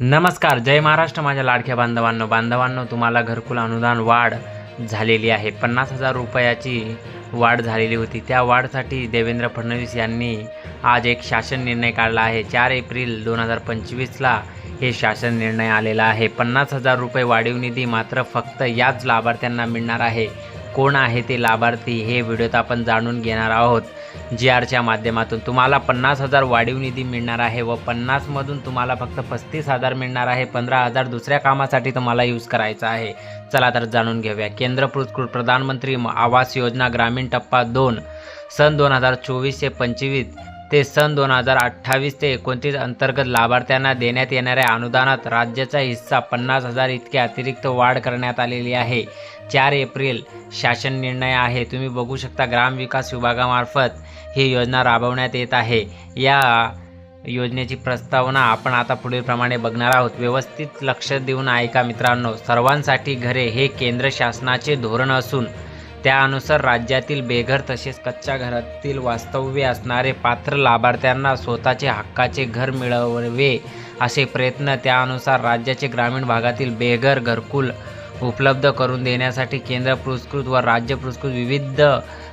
नमस्कार जय महाराष्ट्र माझ्या लाडक्या बांधवांनो बांधवांनो तुम्हाला घरकुल अनुदान वाढ झालेली आहे. पन्नास हजार रुपयाची वाढ झालेली होती. त्या वाढसाठी देवेंद्र फडणवीस यांनी आज एक शासन निर्णय काढला आहे. चार एप्रिल दोन हजार पंचवीसला हे शासन निर्णय आलेला आहे. पन्नास हजार रुपये वाढीव निधी मात्र फक्त याच लाभार्थ्यांना मिळणार आहे. कोण आहे ते लाभार्थी हे व्हिडिओत आपण जाणून घेणार आहोत. जी आरच्या माध्यमातून तुम्हाला पन्नास हजार वाढीव निधी मिळणार आहे व पन्नासमधून तुम्हाला फक्त पस्तीस हजार मिळणार आहे. पंधरा हजार दुसऱ्या कामासाठी तुम्हाला यूज करायचा आहे. चला तर जाणून घेऊया. केंद्र पुरस्कृत प्रधानमंत्री म- आवास योजना ग्रामीण टप्पा दोन सन दोन हजार चोवीस ते पंचवीस ते सन दोन हजार अठ्ठावीस ते एकोणतीस अंतर्गत लाभार्थ्यांना देण्यात येणाऱ्या अनुदानात राज्याचा हिस्सा पन्नास हजार इतके अतिरिक्त वाढ करण्यात आलेली आहे. चार एप्रिल शासन निर्णय आहे. तुम्ही बघू शकता ग्रामविकास विभागामार्फत ही योजना राबवण्यात येत आहे. या योजनेची प्रस्तावना आपण आता पुढीलप्रमाणे बघणार आहोत. व्यवस्थित लक्ष देऊन ऐका मित्रांनो सर्वांसाठी घरे हे केंद्र शासनाचे धोरण असून त्यानुसार राज्यातील बेघर तसेच कच्च्या घरातील वास्तव्य असणारे पात्र लाभार्थ्यांना स्वतःचे हक्काचे घर मिळवावे असे प्रयत्न त्यानुसार राज्याचे ग्रामीण भागातील बेघर घरकुल उपलब्ध करून देण्यासाठी केंद्र पुरस्कृत व राज्य पुरस्कृत विविध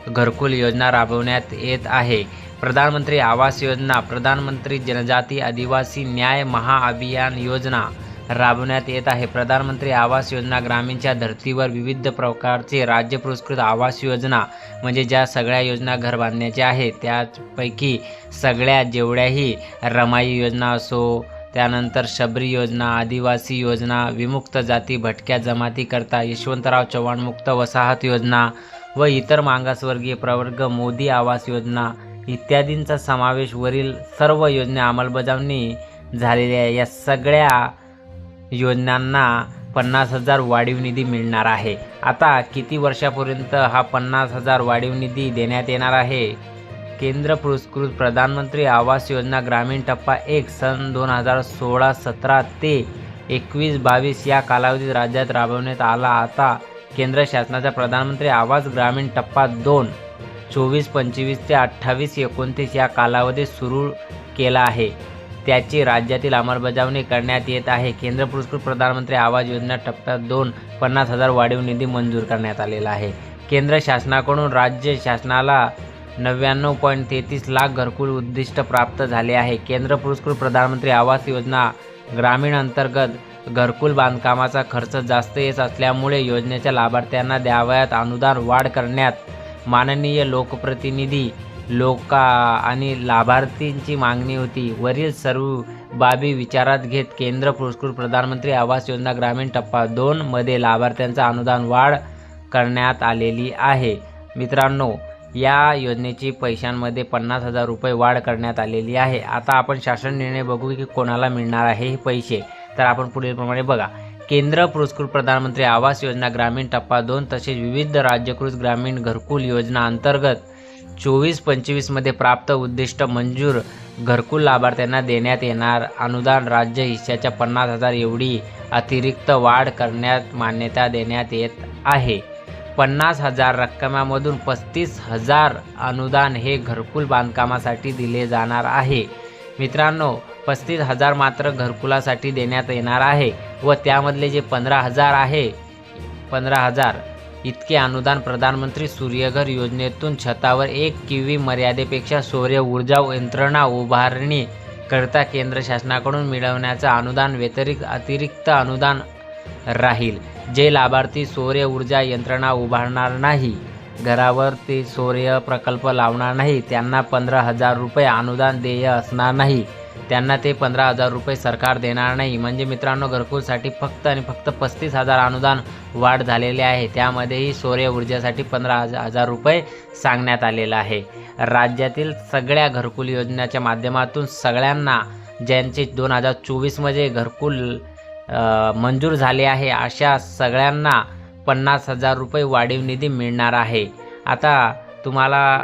घरकुल योजना राबवण्यात येत आहे. प्रधानमंत्री आवास योजना प्रधानमंत्री जनजाती आदिवासी न्याय महाअभियान योजना राबवण्यात येत आहे. प्रधानमंत्री आवास योजना ग्रामीणच्या धर्तीवर विविध प्रकारचे राज्य पुरस्कृत आवास योजना म्हणजे ज्या सगळ्या योजना घर बांधण्याच्या आहेत त्यापैकी सगळ्या जेवढ्याही रमाई योजना असो त्यानंतर शबरी योजना आदिवासी योजना विमुक्त जाती भटक्या जमातीकरता यशवंतराव चव्हाण मुक्त वसाहत योजना व इतर मागासवर्गीय प्रवर्ग मोदी आवास योजना इत्यादींचा समावेश वरील सर्व योजना अंमलबजावणी झालेल्या आहे. या सगळ्या योजनांना पन्नास हजार वाढीव निधी मिळणार आहे. आता किती वर्षापर्यंत हा पन्नास हजार वाढीव निधी देण्यात येणार आहे? केंद्र पुरस्कृत प्रधानमंत्री आवास योजना ग्रामीण टप्पा एक सन दोन हजार सोळा सतरा ते एकवीस बावीस या कालावधीत राज्यात राबवण्यात आला आता केंद्र शासनाचा प्रधानमंत्री आवास ग्रामीण टप्पा दोन चोवीस पंचवीस ते अठ्ठावीस एकोणतीस या कालावधीत सुरू केला आहे. त्याची राज्यातील अंमलबजावणी करण्यात येत आहे. केंद्र पुरस्कृत प्रधानमंत्री आवास योजना टप्प्यात दोन पन्नास हजार वाढीव निधी मंजूर करण्यात आलेला आहे. केंद्र शासनाकडून राज्य शासनाला नव्याण्णव पॉईंट तेहतीस लाख घरकुल उद्दिष्ट प्राप्त झाले आहे. केंद्र पुरस्कृत प्रधानमंत्री आवास योजना ग्रामीण अंतर्गत घरकुल बांधकामाचा खर्च जास्त येत असल्यामुळे योजनेच्या लाभार्थ्यांना द्यावयात अनुदान वाढ करण्यात माननीय लोकप्रतिनिधी लोका आणि लाभार्थींची मागणी होती. वरील सर्व बाबी विचारात घेत केंद्र पुरस्कृत प्रधानमंत्री आवास योजना ग्रामीण टप्पा दोनमध्ये लाभार्थ्यांचा अनुदान वाढ करण्यात आलेली आहे. मित्रांनो या योजनेची पैशांमध्ये पन्नास हजार रुपये वाढ करण्यात आलेली आहे. आता आपण शासन निर्णय बघू की कोणाला मिळणार आहे हे पैसे. तर आपण पुढीलप्रमाणे बघा. केंद्र पुरस्कृत प्रधानमंत्री आवास योजना ग्रामीण टप्पा दोन तसेच विविध राज्यकृत ग्रामीण घरकुल योजना अंतर्गत चोवीस पंचवीसमध्ये प्राप्त उद्दिष्ट मंजूर. घरकुल लाभार्थ्यांना देण्यात येणार अनुदान. राज्य हिश्श्याच्या पन्नास हजार एवढी अतिरिक्त वाढ करण्यात मान्यता देण्यात येत आहे. पन्नास हजार रक्कमामधून पस्तीस हजार अनुदान हे घरकुल बांधकामासाठी दिले जाणार आहे. मित्रांनो पस्तीस हजार मात्र घरकुलासाठी देण्यात येणार आहे व त्यामधले जे पंधरा हजार आहे पंधरा हजार इतके अनुदान प्रधानमंत्री सूर्यघर योजनेतून छतावर एक किवी मर्यादेपेक्षा सौर ऊर्जा यंत्रणा उभारणी करता केंद्र शासनाकडून मिळवण्याचं अनुदान व्यतिरिक्त अतिरिक्त अनुदान राहील. जे लाभार्थी सौर ऊर्जा यंत्रणा उभारणार नाही घरावर ते सौर्य प्रकल्प लावणार नाही त्यांना पंधरा हजार रुपये अनुदान देय असणार नाही. त्यांना ते पंधरा हजार रुपये सरकार देणार नाही. म्हणजे मित्रांनो घरकुलसाठी फक्त आणि फक्त पस्तीस हजार अनुदान वाढ झालेले आहे. त्यामध्येही सौर्य ऊर्जेसाठी पंधरा हजार रुपये सांगण्यात आलेलं आहे. राज्यातील सगळ्या घरकुल योजनेच्या माध्यमातून सगळ्यांना ज्यांचे दोन हजार चोवीसमध्ये घरकुल मंजूर झाले आहे अशा सगळ्यांना पन्नास हजार रुपये वाढीव निधी मिळणार आहे. आता तुम्हाला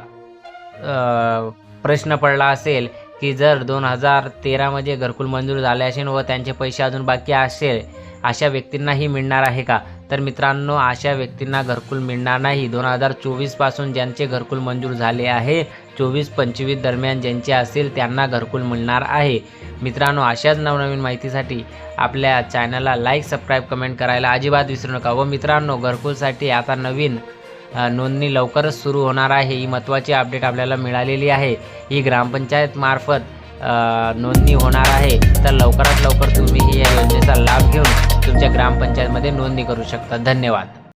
प्रश्न पडला असेल की जर दोन हजार तेरामध्ये घरकुल मंजूर झाले असेल व त्यांचे पैसे अजून बाकी असेल अशा व्यक्तींनाही मिळणार आहे का? तर मित्रांनो अशा व्यक्तींना घरकुल मिळणार नाही. दोन हजार चोवीसपासून ज्यांचे घरकुल मंजूर झाले आहे चोवीस पंचवीस दरम्यान ज्यांचे असेल त्यांना घरकुल मिळणार आहे. मित्रांनो अशाच नवनवीन माहितीसाठी आपल्या चॅनलला लाईक सबस्क्राईब कमेंट करायला अजिबात विसरू नका. व मित्रांनो घरकुलसाठी आता नवीन नोंदणी लवकरच सुरू होणार आहे. ही महत्त्वाची अपडेट आपल्याला मिळालेली आहे. ही ग्रामपंचायत मार्फत नोंदणी होणार आहे. तर लवकरात लवकर तुम्ही ही या योजनेचा लाभ घेऊन तुमच्या ग्रामपंचायतमध्ये नोंदणी करू शकता. धन्यवाद.